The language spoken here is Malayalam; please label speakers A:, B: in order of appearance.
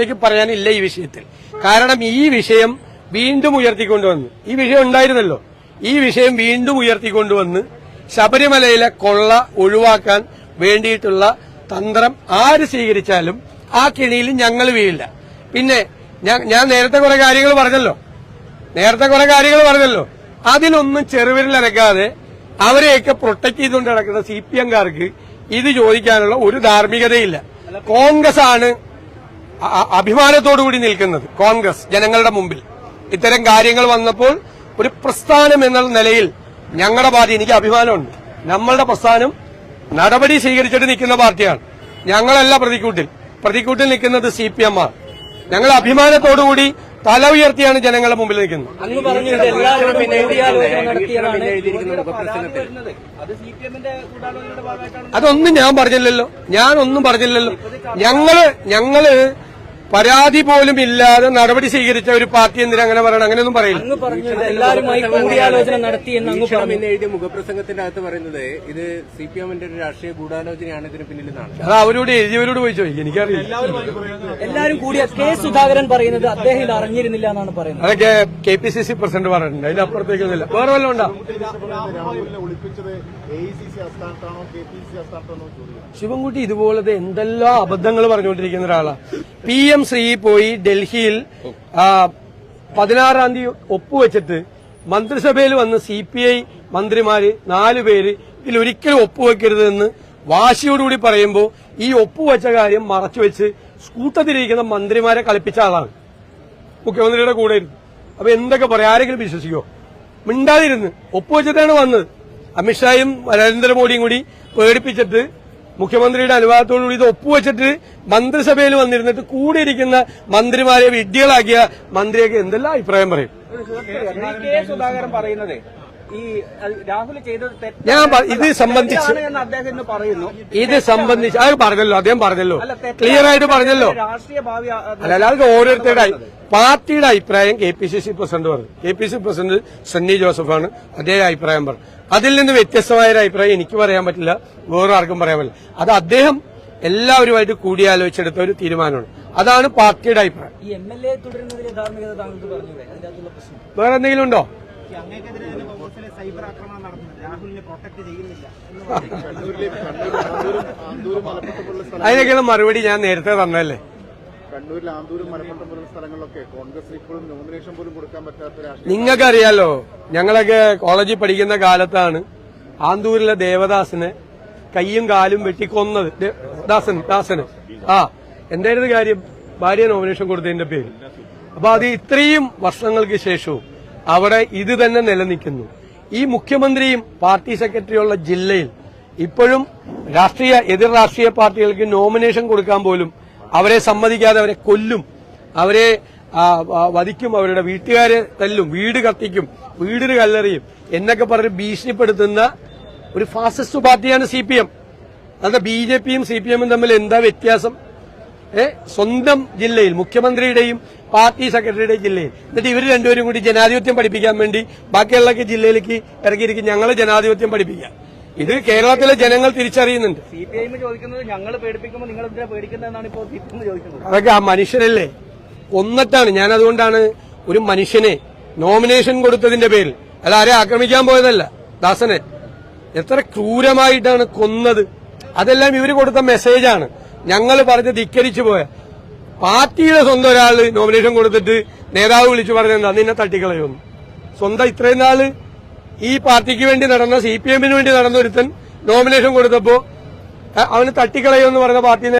A: ഒറ്റയ്ക്ക് പറയാനില്ല ഈ വിഷയത്തിൽ. കാരണം ഈ വിഷയം വീണ്ടും ഉയർത്തിക്കൊണ്ടുവന്ന് ഈ വിഷയം ഉണ്ടായിരുന്നല്ലോ. ഈ വിഷയം വീണ്ടും ഉയർത്തിക്കൊണ്ടുവന്ന് ശബരിമലയിലെ കൊള്ള ഒഴിവാക്കാൻ വേണ്ടിയിട്ടുള്ള തന്ത്രം ആര് സ്വീകരിച്ചാലും ആ കിണിയിൽ ഞങ്ങൾ വീഴില്ല. പിന്നെ ഞാൻ- നേരത്തെ കുറെ കാര്യങ്ങൾ പറഞ്ഞല്ലോ. നേരത്തെ കുറെ കാര്യങ്ങൾ പറഞ്ഞല്ലോ. അതിലൊന്നും ചെറുവിരലനക്കാതെ അവരെയൊക്കെ പ്രൊട്ടക്ട് ചെയ്തുകൊണ്ട് നടക്കുന്ന സി പി എംകാർക്ക് ഇത് ചോദിക്കാനുള്ള ഒരു ധാർമ്മികതയില്ല. കോൺഗ്രസ് ആണ് അഭിമാനത്തോടുകൂടി നിൽക്കുന്നത് കോൺഗ്രസ് ജനങ്ങളുടെ മുമ്പിൽ. ഇത്തരം കാര്യങ്ങൾ വന്നപ്പോൾ ഒരു പ്രസ്ഥാനം എന്ന നിലയിൽ ഞങ്ങളുടെ പാർട്ടി എനിക്ക് അഭിമാനമുണ്ട്. നമ്മളുടെ പ്രസ്ഥാനം നടപടി സ്വീകരിച്ചിട്ട് നിൽക്കുന്ന പാർട്ടിയാണ്. ഞങ്ങളല്ല പ്രതിക്കൂട്ടിൽ. പ്രതിക്കൂട്ടിൽ നിൽക്കുന്നത് സി പി എം ആർ ഞങ്ങൾ അഭിമാനത്തോടുകൂടി തല ഉയർത്തിയാണ് ജനങ്ങളുടെ മുമ്പിൽ നിൽക്കുന്നത്.
B: അങ്ങ് പറഞ്ഞു ഇത് എല്ലാവരും
A: അതൊന്നും ഞാൻ പറഞ്ഞില്ലല്ലോ. ഞാനൊന്നും ഒന്നും പറഞ്ഞില്ലല്ലോ ഞങ്ങൾ ഞങ്ങൾ പരാതി പോലും ഇല്ലാതെ നടപടി സ്വീകരിച്ച ഒരു പാർട്ടി എന്തിനാ അങ്ങനെ പറയണം? അങ്ങനെയൊന്നും പറയില്ല.
B: അങ്ങ് പറഞ്ഞു എല്ലാവരുമായി കൂടിയാലോചന നടത്തി എന്ന് അങ്ങ് പറഞ്ഞു.
C: ഇന്ന് എഴുതിയ മുഖപ്രസംഗത്തിന്റെ അകത്ത് പറയുന്നത് ഇത് സി പി എമ്മിന്റെ ഒരു രാഷ്ട്രീയ ഗൂഢാലോചനയാണ് ഇതിന് പിന്നിൽ
A: അത് അവരോട് എഴുതിയവരോട് പോയി ചോദിക്കും. എനിക്കറിയില്ല.
B: എല്ലാവരും കൂടി കെ സുധാകരൻ പറയുന്നത് അദ്ദേഹം ഇത് അറിഞ്ഞിരുന്നില്ല എന്നാണ് പറയുന്നത്.
A: അതൊക്കെ K P C C president പറഞ്ഞിട്ടുണ്ട്. അതിനപ്പുറത്തേക്കൊന്നുമില്ല വേറെ വല്ലതും ഉണ്ടോ? ശിവൻകുട്ടി ഇതുപോലത്തെ എന്തെല്ലാം അബദ്ധങ്ങൾ പറഞ്ഞുകൊണ്ടിരിക്കുന്ന ഒരാളാണ് പി എം ശ്രീ പോയി ഡൽഹിയിൽ പതിനാറാം തീയതി ഒപ്പുവെച്ചിട്ട് മന്ത്രിസഭയിൽ വന്ന സി പി ഐ മന്ത്രിമാര് നാലു പേര് ഇതിൽ ഒരിക്കലും ഒപ്പുവെക്കരുതെന്ന് വാശിയോടുകൂടി പറയുമ്പോൾ ഈ ഒപ്പുവെച്ച കാര്യം മറച്ചുവെച്ച് സ്കൂട്ടത്തിലിരിക്കുന്ന മന്ത്രിമാരെ കളിപ്പിച്ച ആളാണ്. മുഖ്യമന്ത്രിയുടെ കൂടെ ഇരുന്ന്. അപ്പൊ എന്തൊക്കെ പറയാം? ആരെങ്കിലും വിശ്വസിക്കോ? മിണ്ടാതിരുന്ന്. ഒപ്പുവെച്ചിട്ടാണ് വന്നത്. അമിത്ഷായും നരേന്ദ്രമോദിയും കൂടി പേടിപ്പിച്ചിട്ട് മുഖ്യമന്ത്രിയുടെ അനുവാദത്തോടുകൂടി ഇത് ഒപ്പുവെച്ചിട്ട് മന്ത്രിസഭയിൽ വന്നിരുന്നിട്ട് കൂടെ ഇരിക്കുന്ന മന്ത്രിമാരെ വിഡ്ഢികളാക്കിയ മന്ത്രിയൊക്കെ എന്തെല്ലാം അഭിപ്രായം പറയും?
C: സുധാകരൻ പറയുന്നത് ഈ രാഹുൽ ചെയ്തത്
A: ഞാൻ ഇത് സംബന്ധിച്ച്
C: അദ്ദേഹം ഇന്ന് പറയുന്നു.
A: ഇത് സംബന്ധിച്ച് അത് പറഞ്ഞല്ലോ അദ്ദേഹം പറഞ്ഞല്ലോ. ക്ലിയർ ആയിട്ട് പറഞ്ഞല്ലോ.
C: രാഷ്ട്രീയ ഭാവി
A: അല്ല അല്ലാതെ ഓരോരുത്തരുടെ പാർട്ടിയുടെ അഭിപ്രായം K P C C president പറഞ്ഞു. K P C president Sunny ജോസഫാണ് അദ്ദേഹം അഭിപ്രായം പറഞ്ഞു അതിൽ നിന്ന് വ്യത്യസ്തമായ ഒരു അഭിപ്രായം എനിക്ക് പറയാൻ പറ്റില്ല വേറെ ആർക്കും പറയാൻ പറ്റില്ല. അത് അദ്ദേഹം എല്ലാവരുമായിട്ട് കൂടിയാലോചിച്ചെടുത്ത ഒരു തീരുമാനമാണ്. അതാണ് പാർട്ടിയുടെ അഭിപ്രായം. വേറെ എന്തെങ്കിലും ഉണ്ടോ?
C: അങ്ങേക്കെതിരെ ബോസിലെ സൈബർ ആക്രമണം നടത്തുന്നത് രാഹുലിനെ പ്രൊട്ടക്ട് ചെയ്യുന്നില്ല.
A: അതിനൊക്കെയുള്ള മറുപടി ഞാൻ നേരത്തെ തന്നല്ലേ
D: കണ്ണൂരിൽ ആന്തൂരും മലപ്പുറം പോലുള്ള സ്ഥലങ്ങളിലൊക്കെ കോൺഗ്രസ് ഇപ്പോഴും നോമിനേഷൻ പോലും കൊടുക്കാൻ പറ്റാത്ത രാഷ്ട്രീയ
A: നിങ്ങൾക്കറിയാലോ ഞങ്ങളൊക്കെ കോളേജിൽ പഠിക്കുന്ന കാലത്താണ് ആന്തൂരിലെ ദേവദാസിനെ കയ്യും കാലും വെട്ടിക്കൊന്നത്. ദാസൻ ദാസന്. ആ എന്തായിരുന്നു കാര്യം? ഭാര്യ നോമിനേഷൻ കൊടുത്തതിന്റെ പേര്. അപ്പൊ അത് ഇത്രയും വർഷങ്ങൾക്ക് ശേഷവും അവിടെ ഇത് തന്നെ നിലനിൽക്കുന്നു. ഈ മുഖ്യമന്ത്രിയും പാർട്ടി സെക്രട്ടറിയുള്ള ജില്ലയിൽ ഇപ്പോഴും രാഷ്ട്രീയ എതിർ രാഷ്ട്രീയ പാർട്ടികൾക്ക് നോമിനേഷൻ കൊടുക്കാൻ പോലും അവരെ സമ്മതിക്കാതെ അവരെ കൊല്ലും. അവരെ വധിക്കും അവരുടെ വീട്ടുകാരെ തല്ലും വീട് കത്തിക്കും വീടിന് കല്ലെറിയും എന്നൊക്കെ പറഞ്ഞ് ഭീഷണിപ്പെടുത്തുന്ന ഒരു ഫാസിസ്റ്റ് പാർട്ടിയാണ് സി പി എം. അതെ ബി ജെ പിയും സി പി എമ്മും തമ്മിൽ എന്താ വ്യത്യാസം? സ്വന്തം ജില്ലയിൽ മുഖ്യമന്ത്രിയുടെയും പാർട്ടി സെക്രട്ടറിയുടെയും ജില്ലയിൽ. എന്നിട്ട് ഇവർ രണ്ടുപേരും കൂടി ജനാധിപത്യം പഠിപ്പിക്കാൻ വേണ്ടി ബാക്കിയുള്ള ജില്ലയിലേക്ക് ഇറങ്ങിയിരിക്കും ഞങ്ങൾ ജനാധിപത്യം പഠിപ്പിക്കാം ഇത് കേരളത്തിലെ ജനങ്ങൾ തിരിച്ചറിയുന്നുണ്ട്. അതൊക്കെ ആ മനുഷ്യരല്ലേ? കൊന്നിട്ടാണ് ഞാൻ അതുകൊണ്ടാണ് ഒരു മനുഷ്യനെ നോമിനേഷൻ കൊടുത്തതിന്റെ പേരിൽ. അല്ല ആരെ ആക്രമിക്കാൻ പോയതല്ല ദാസനെ. എത്ര ക്രൂരമായിട്ടാണ് കൊന്നത്. അതെല്ലാം ഇവർ കൊടുത്ത മെസ്സേജാണ് ഞങ്ങൾ പറഞ്ഞ് ധിക്കരിച്ചു പോയ. പാർട്ടിയുടെ സ്വന്തം ഒരാൾ നോമിനേഷൻ കൊടുത്തിട്ട് നേതാവ് വിളിച്ചു പറഞ്ഞെന്താ നിന്നെ തട്ടിക്കളയുന്നു സ്വന്തം ഇത്രയും നാൾ ഈ പാർട്ടിക്ക് വേണ്ടി നടന്ന സി പി എമ്മിന് വേണ്ടി നടന്ന ഒരുത്തൻ നോമിനേഷൻ കൊടുത്തപ്പോ അവന് തട്ടിക്കളയുമെന്ന് പറഞ്ഞ പാർട്ടി